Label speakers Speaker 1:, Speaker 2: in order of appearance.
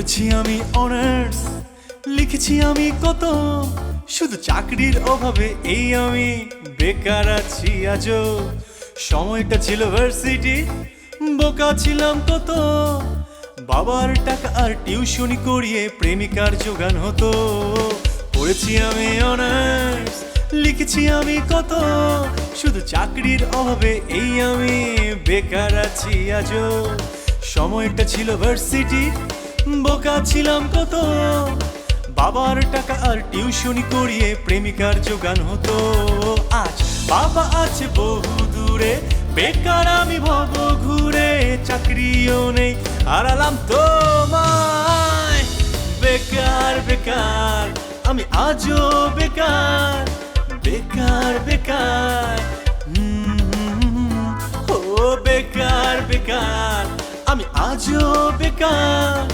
Speaker 1: পড়েছি আমি অনার্স লিখেছি আমি কত, শুধু চাকরির অভাবে এই আমি বেকার আছি আজও। সময়টা ছিল ভার্সিটি বোকা ছিলাম কত, বাবার টাকা আর টিউশনি করিয়ে প্রেমিকার যোগান হতো। পড়েছি আমি অনার্স লিখেছি আমি কত, শুধু চাকরির অভাবে এই আমি বেকার আছি আজও। সময়টা ছিল ভার্সিটি বোকা ছিলাম কত। বাবার টাকা আর টিউশনি করিয়ে প্রেমিকার যোগান হতো। আজ বাবা আছে বহু দূরে, বেকার আমি ভব ঘুরে, চাকরিও নেই, হারালাম তো মায় বেকার বেকার, আমি আজও বেকার বেকার বেকার ও বেকার বেকার, আমি আজও বেকার।